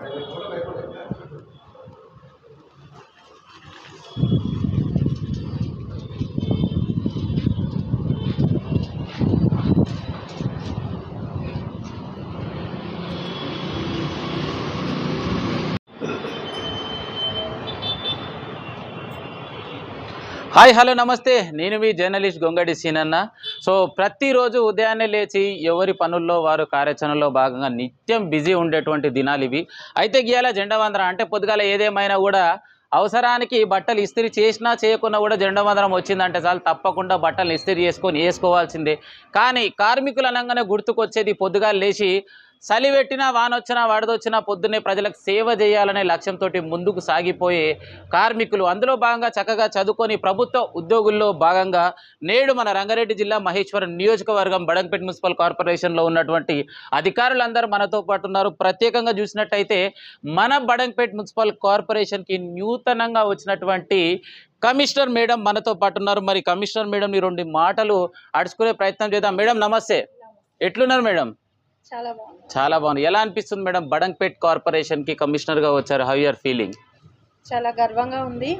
Hi hello నమస్తే. నేను మీ journalist గొంగడి సీనన్న. So ప్రతిరోజు ఉదయాన్నే లేచి ఎవరి పనుల్లో వారు కార్యాచరణలో భాగంగా నిత్యం బిజీ ఉండేటువంటి దినాలు ఇవి. అయితే గీయాల జెండవందనం అంటే పొద్దుగాల ఏదేమైనా కూడా అవసరానికి బట్టలు ఇస్త్రీ చేసినా చేయకున్నా కూడా జెండవందనం వచ్చిందంటే చాలు తప్పకుండా బట్టలు ఇస్త్రీ చేసుకొని వేసుకోవాల్సిందే. కానీ కార్మికులు అనగానే గుర్తుకొచ్చేది పొద్దుగాల లేచి చలి పెట్టినా వానొచ్చినా వడదొచ్చినా పొద్దున్నే ప్రజలకు సేవ చేయాలనే లక్ష్యంతో ముందుకు సాగిపోయే కార్మికులు. అందులో భాగంగా చక్కగా చదువుకొని ప్రభుత్వ ఉద్యోగుల్లో భాగంగా నేడు మన రంగారెడ్డి జిల్లా మహేశ్వరం నియోజకవర్గం బడంపేట మున్సిపల్ కార్పొరేషన్లో ఉన్నటువంటి అధికారులందరూ మనతో పాటు ఉన్నారు ప్రత్యేకంగా చూసినట్టయితే మన బడంపేట మున్సిపల్ కార్పొరేషన్కి నూతనంగా వచ్చినటువంటి కమిషనర్ మేడం మనతో పాటు ఉన్నారు మరి కమిషనర్ మేడం ఈ రెండు మాటలు అడుచుకునే ప్రయత్నం చేద్దాం. మేడం నమస్తే. ఎట్లున్నారు మేడం? చాలా బాగుంది. చాలా బాగుంది. ఎలా అనిపిస్తుంది మేడం బడంపేట్ కార్పొరేషన్కి కమిషనర్గా వచ్చారు? హౌ యూఆర్ ఫీలింగ్ చాలా గర్వంగా ఉంది.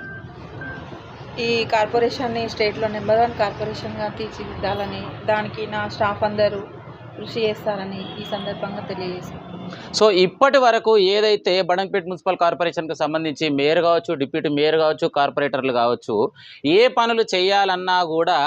ఈ కార్పొరేషన్ని స్టేట్లో నెంబర్ వన్ కార్పొరేషన్గా తీర్చిదిద్దాలని దానికి నా స్టాఫ్ అందరూ కృషి చేస్తారని ఈ సందర్భంగా తెలియజేశారు. సో ఇప్పటి వరకు ఏదైతే బడంపేట్ మున్సిపల్ కార్పొరేషన్కి సంబంధించి మేయర్ కావచ్చు డిప్యూటీ మేయర్ కావచ్చు కార్పొరేటర్లు కావచ్చు ఏ పనులు చేయాలన్నా కూడా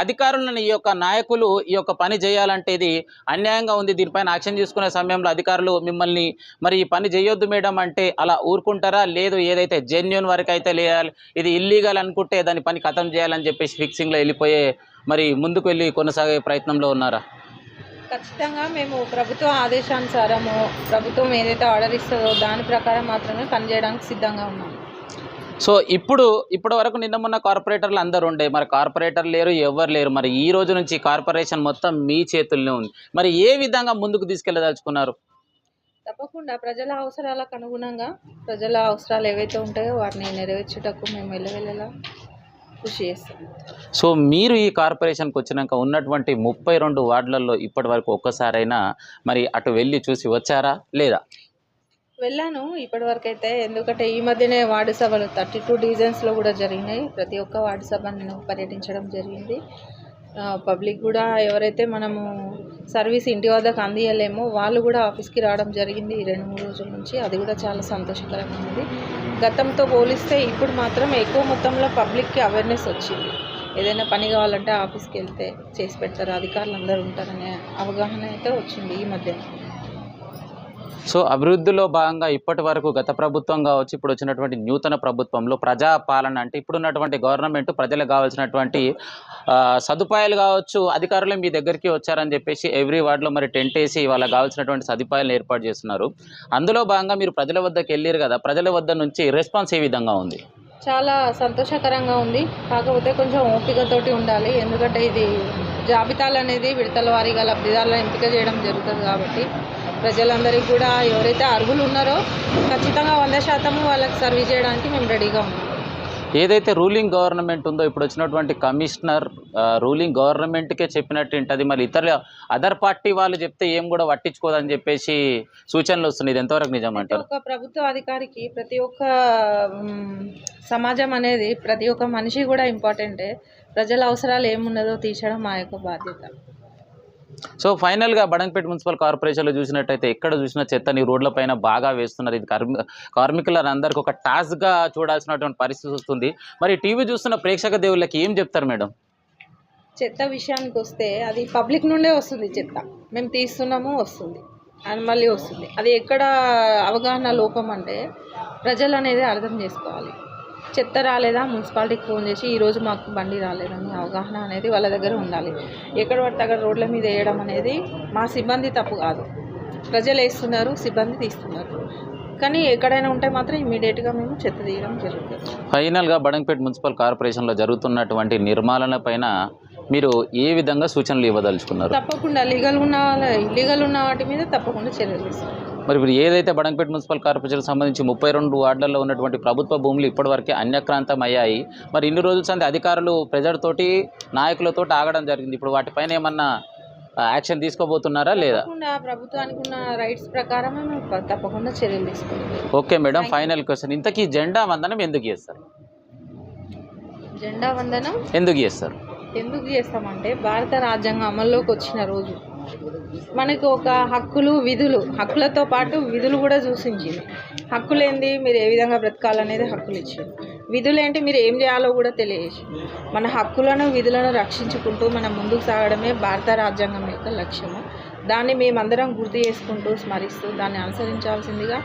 అధికారులను ఈ యొక్క నాయకులు ఈ యొక్క పని చేయాలంటే ఇది అన్యాయంగా ఉంది. దీనిపైన యాక్షన్ తీసుకునే సమయంలో అధికారులు మిమ్మల్ని మరి ఈ పని చేయొద్దు మేడం అంటే అలా ఊరుకుంటారా? లేదు ఏదైతే జెన్యున్ వరకు అయితే లేయాలి ఇది ఇల్లీగల్ అనుకుంటే దాని పని ఖతం చేయాలని చెప్పేసి ఫిక్సింగ్లో వెళ్ళిపోయే మరి ముందుకు వెళ్ళి కొనసాగే ప్రయత్నంలో ఉన్నారా? ఖచ్చితంగా మేము ప్రభుత్వ ఆదేశానుసారము ప్రభుత్వం ఏదైతే ఆర్డర్ ఇస్తుందో దాని ప్రకారం మాత్రమే పనిచేయడానికి సిద్ధంగా ఉన్నాము సో ఇప్పుడు ఇప్పటి వరకు నిన్న మొన్న కార్పొరేటర్లు అందరు ఉండే మరి కార్పొరేటర్ లేరు ఎవరు లేరు మరి ఈ రోజు నుంచి కార్పొరేషన్ మొత్తం మీ చేతుల్లోనే ఉంది. మరి ఏ విధంగా ముందుకు తీసుకెళ్ళదలుచుకున్నారు తప్పకుండా ప్రజల అవసరాలకు అనుగుణంగా ప్రజల అవసరాలు ఏవైతే ఉంటాయో వాటిని నెరవేర్చుటకు మేము వెళ్ళవెళ్ళలా కృషి చేస్తాం. సో మీరు ఈ కార్పొరేషన్కి వచ్చినాక ఉన్నటువంటి ముప్పై రెండు వార్డులలో ఇప్పటి వరకు ఒక్కసారైనా మరి అటు వెళ్ళి చూసి వచ్చారా? లేదా? వెళ్ళాను. ఇప్పటి వరకు అయితే ఎందుకంటే ఈ మధ్యనే వార్డు సభలు థర్టీ టూ డివిజన్స్లో కూడా జరిగినాయి. ప్రతి ఒక్క వార్డు సభ నేను పర్యటించడం జరిగింది. పబ్లిక్ కూడా ఎవరైతే మనము సర్వీస్ ఇంటి వద్దకు అందియలేమో వాళ్ళు కూడా ఆఫీస్కి రావడం జరిగింది ఈ రెండు మూడు రోజుల నుంచి. అది కూడా చాలా సంతోషకరంగా ఉంది. గతంతో పోలిస్తే ఇప్పుడు మాత్రం ఎక్కువ మొత్తంలో పబ్లిక్కి అవేర్నెస్ వచ్చింది. ఏదైనా పని కావాలంటే ఆఫీస్కి వెళ్తే చేసి పెడతారు అధికారులు అందరూ ఉంటారనే అవగాహన అయితే వచ్చింది ఈ మధ్య. సో అభివృద్ధిలో భాగంగా ఇప్పటి వరకు గత ప్రభుత్వం కావచ్చు ఇప్పుడు వచ్చినటువంటి నూతన ప్రభుత్వంలో ప్రజా పాలన అంటే ఇప్పుడున్నటువంటి గవర్నమెంట్ ప్రజలకు కావాల్సినటువంటి సదుపాయాలు కావచ్చు అధికారులు మీ దగ్గరికి వచ్చారని చెప్పేసి ఎవ్రీ వార్డులో మరి టెంట్ వేసి వాళ్ళకి కావాల్సినటువంటి సదుపాయాలను ఏర్పాటు చేస్తున్నారు. అందులో భాగంగా మీరు ప్రజల వద్దకు వెళ్ళారు కదా ప్రజల వద్ద నుంచి రెస్పాన్స్ ఏ విధంగా ఉంది? చాలా సంతోషకరంగా ఉంది. కాకపోతే కొంచెం ఓపికతోటి ఉండాలి. ఎందుకంటే ఇది జాబితాలు అనేది విడతల వారీగా లబ్ధిదారులను ఎంపిక చేయడం జరుగుతుంది కాబట్టి. ప్రజలందరికీ కూడా ఎవరైతే అర్హులు ఉన్నారో ఖచ్చితంగా వంద శాతము వాళ్ళకి సర్వీస్ చేయడానికి మేము రెడీగా ఉన్నాం. ఏదైతే రూలింగ్ గవర్నమెంట్ ఉందో ఇప్పుడు వచ్చినటువంటి కమిషనర్ రూలింగ్ గవర్నమెంట్కే చెప్పినట్టు ఉంటుంది. మరి ఇతర అదర్ పార్టీ వాళ్ళు చెప్తే ఏం కూడా పట్టించుకోదని చెప్పేసి సూచనలు వస్తున్నాయి. ఇది ఎంతవరకు నిజం అంటారు? ఒక్క ప్రభుత్వ అధికారికి ప్రతి ఒక్క సమాజం అనేది ప్రతి ఒక్క మనిషి కూడా ఇంపార్టెంటే ప్రజల అవసరాలు ఏమున్నదో తీర్చడం మా యొక్క బాధ్యత. సో ఫైనల్గా బడంపేట మున్సిపల్ కార్పొరేషన్లో చూసినట్టయితే ఎక్కడ చూసినా చెత్తని రోడ్లపైన బాగా వేస్తున్నారు. ఇది కార్మికులందరికీ ఒక టాస్క్గా చూడాల్సినటువంటి పరిస్థితి వస్తుంది. మరి టీవీ చూస్తున్న ప్రేక్షక దేవుళ్ళకి ఏం చెప్తారు మేడం? చెత్త విషయానికి వస్తే అది పబ్లిక్ నుండే వస్తుంది చెత్త. మేము తీస్తున్నాము వస్తుంది. అది మళ్ళీ వస్తుంది. అది ఎక్కడ అవగాహన లోపం అంటే ప్రజలు అనేది అర్థం చేసుకోవాలి. చెత్త రాలేదా? మున్సిపాలిటీకి ఫోన్ చేసి ఈరోజు మాకు బండి రాలేదని అవగాహన అనేది వాళ్ళ దగ్గర ఉండాలి. ఎక్కడ పడితే అక్కడ రోడ్ల మీద వేయడం అనేది మా సిబ్బంది తప్పు కాదు. ప్రజలు వేస్తున్నారు సిబ్బంది తీస్తున్నారు. కానీ ఎక్కడైనా ఉంటే మాత్రం ఇమీడియట్గా మేము చెత్త తీయడం జరుగుతుంది. ఫైనల్గా బడంపేట మున్సిపల్ కార్పొరేషన్లో జరుగుతున్నటువంటి నిర్మాణాల పైన మీరు ఏ విధంగా సూచనలు ఇవ్వదలుచుకున్నారు? తప్పకుండా లీగల్ ఉన్న వాళ్ళ ఇల్లీగల్ ఉన్న వాటి మీద తప్పకుండా చర్యలు తీసుకోవాలి. మరి ఇప్పుడు ఏదైతే బడంపేట మున్సిపల్ కార్పొరేషన్ సంబంధించి ముప్పై రెండు వార్డులలో ఉన్నటువంటి ప్రభుత్వ భూములు ఇప్పటివరకే అన్యక్రాంతం అయ్యాయి మరి ఇన్ని రోజుల సంది అధికారులు ప్రజలతోటి నాయకులతో ఆగడం జరిగింది. ఇప్పుడు వాటిపైన ఏమన్నా యాక్షన్ తీసుకోబోతున్నారా లేదా? ప్రభుత్వానికి ఉన్న రైట్స్ ప్రకారం తప్పకుండా చర్యలు ఓకే మేడం ఫైనల్ క్వశ్చన్. ఇంతకీ జెండా వందనం ఎందుకు చేస్తారు? జెండా వందనం? ఎందుకు చేస్తారు? ఎందుకు చేస్తామంటే భారత రాజ్యాంగం అమల్లోకి వచ్చిన రోజు మనకు ఒక హక్కులు విధులు హక్కులతో పాటు విధులు కూడా చూసించింది. హక్కులు ఏంది మీరు ఏ విధంగా బ్రతకాలనేది హక్కులు ఇచ్చింది. విధులు ఏంటి మీరు ఏం చేయాలో కూడా తెలియజేసి మన హక్కులను విధులను రక్షించుకుంటూ మనం ముందుకు సాగడమే భారత రాజ్యాంగం యొక్క లక్ష్యము. దాన్ని మేమందరం గుర్తు చేసుకుంటూ స్మరిస్తూ దాన్ని అనుసరించాల్సిందిగా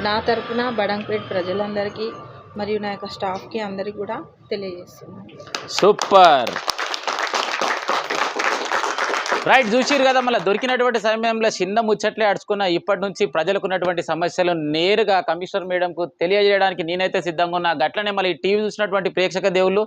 నా తరపున బడంపేట్ ప్రజలందరికీ మరియు నా యొక్క స్టాఫ్కి అందరికీ కూడా తెలియజేస్తున్నాను. సూపర్! రైట్ చూసిరు కదా మళ్ళీ దొరికినటువంటి సమయంలో చిన్న ముచ్చట్లే అడుచుకున్న ఇప్పటి నుంచి ప్రజలకు ఉన్నటువంటి సమస్యలు నేరుగా కమిషనర్ మేడంకు తెలియజేయడానికి నేనైతే సిద్ధంగా ఉన్నా. గట్లనే మళ్ళీ టీవీ చూసినటువంటి ప్రేక్షక దేవుళ్ళు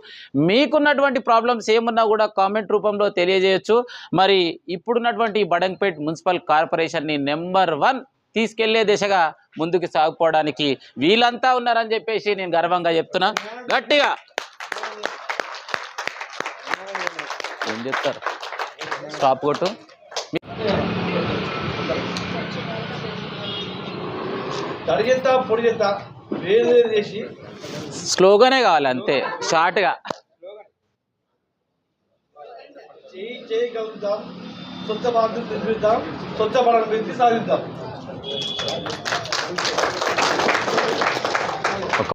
మీకున్నటువంటి ప్రాబ్లమ్స్ ఏమున్నా కూడా కామెంట్ రూపంలో తెలియజేయొచ్చు. మరి ఇప్పుడున్నటువంటి బడంగపేట్ మున్సిపల్ కార్పొరేషన్ని నెంబర్ వన్ తీసుకెళ్ళే దిశగా ముందుకు సాగుకోవడానికి వీళ్ళంతా ఉన్నారని చెప్పేసి నేను గర్వంగా చెప్తున్నా. గట్టిగా. ఏం చెప్తారు? స్టాప్ కొట్టు. తడిగెత్తా పొడిగెత్తా వేరు వేరు చేసి. స్లోగానే కావాలి అంతే షార్ట్గా. చేయి చేయి కలుగుతాం స్వచ్ఛ భారత్ నిర్మిద్దాం. స్వచ్ఛ భారత్ వ్యక్తి సాధిద్దాం.